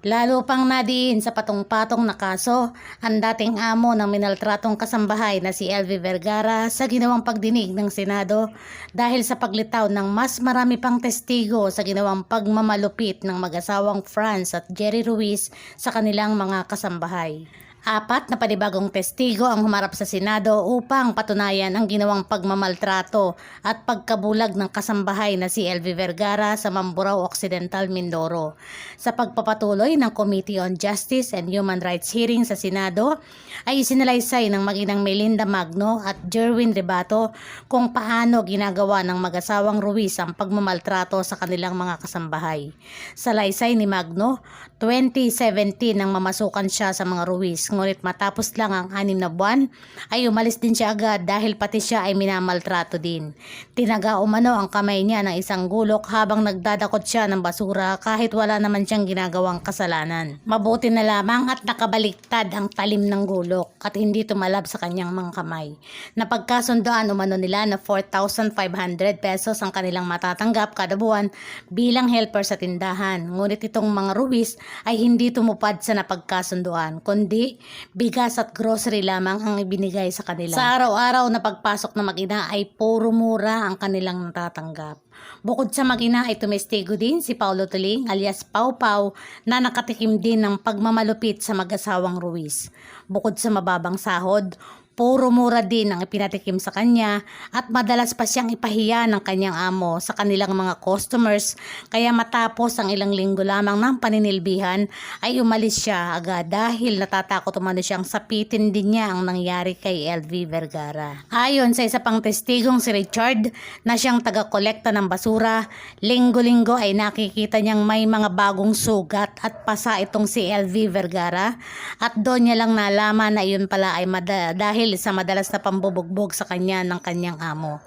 Lalo pang nadiin sa patong-patong na kaso ang dating amo ng minaltratong kasambahay na si LV Vergara sa ginawang pagdinig ng Senado dahil sa paglitaw ng mas marami pang testigo sa ginawang pagmamalupit ng mag-asawang Franz at Jerry Ruiz sa kanilang mga kasambahay. Apat na panibagong testigo ang humarap sa Senado upang patunayan ang ginawang pagmamaltrato at pagkabulag ng kasambahay na si LV Vergara sa Mamburao Occidental, Mindoro. Sa pagpapatuloy ng Committee on Justice and Human Rights hearing sa Senado, ay sinalaysay ng maginang Melinda Magno at Jerwin Rebato kung paano ginagawa ng mag-asawang Ruiz ang pagmamaltrato sa kanilang mga kasambahay. Sa laysay ni Magno, 2017 nang mamasukan siya sa mga Ruiz ngunit matapos lang ang anim na buwan ay umalis din siya agad dahil pati siya ay minamaltrato din. Tinaga umano ang kamay niya ng isang gulok habang nagdadakot siya ng basura kahit wala naman siyang ginagawang kasalanan. Mabuti na lamang at nakabaliktad ang talim ng gulok at hindi tumalab sa kanyang mga kamay. Napagkasundoan umano nila na 4,500 pesos ang kanilang matatanggap kada buwan bilang helper sa tindahan. Ngunit itong mga Ruiz ay hindi tumupad sa napagkasundoan kundi bigas at grocery lamang ang ibinigay sa kanila. Sa araw-araw na pagpasok ng mag-ina ay puro mura ang kanilang natatanggap. Bukod sa mag-ina ay tumestigo din si Paulo Tuling alias Pau Pau na nakatikim din ng pagmamalupit sa mag-asawang Ruiz. Bukod sa mababang sahod, Puro mura din ang ipinatikim sa kanya at madalas pa siyang ipahiya ng kanyang amo sa kanilang mga customers kaya matapos ang ilang linggo lamang ng paninilbihan ay umalis siya agad dahil natatakot umano siyang sapitin din niya ang nangyari kay LV Vergara. Ayon sa isa pang testigong si Richard na siyang taga-kolekta ng basura, linggo-linggo ay nakikita niyang may mga bagong sugat at pasa itong si LV Vergara at doon niya lang nalaman na yun pala ay mada- dahil sa madalas na pambubugbog sa kanya ng kanyang amo.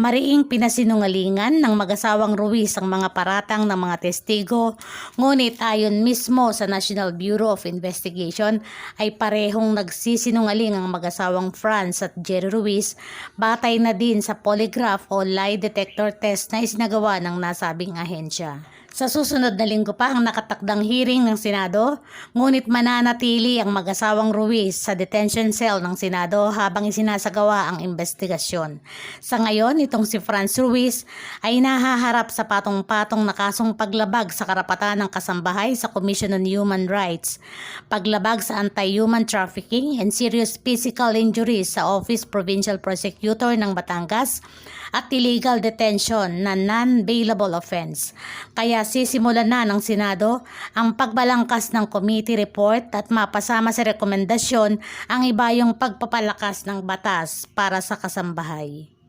Mariing pinasinungalingan ng mag-asawang Ruiz ang mga paratang ng mga testigo, ngunit ayon mismo sa National Bureau of Investigation ay parehong nagsisinungaling ang mag-asawang Franz at Jerry Ruiz batay na din sa polygraph o lie detector test na isinagawa ng nasabing ahensya. Sa susunod na linggo pa ang nakatakdang hearing ng Senado, ngunit mananatili ang mag-asawang Ruiz sa detention cell ng Senado habang isinasagawa ang investigasyon. Sa ngayon, itong si Franz Ruiz ay nahaharap sa patong-patong na kasong paglabag sa karapatan ng kasambahay sa Commission on Human Rights, paglabag sa anti-human trafficking and serious physical injuries sa Office Provincial Prosecutor ng Batangas at illegal detention na non-bailable offense. Kaya sisimulan na ng Senado ang pagbalangkas ng committee report at mapasama sa rekomendasyon ang iba yung pagpapalakas ng batas para sa kasambahay.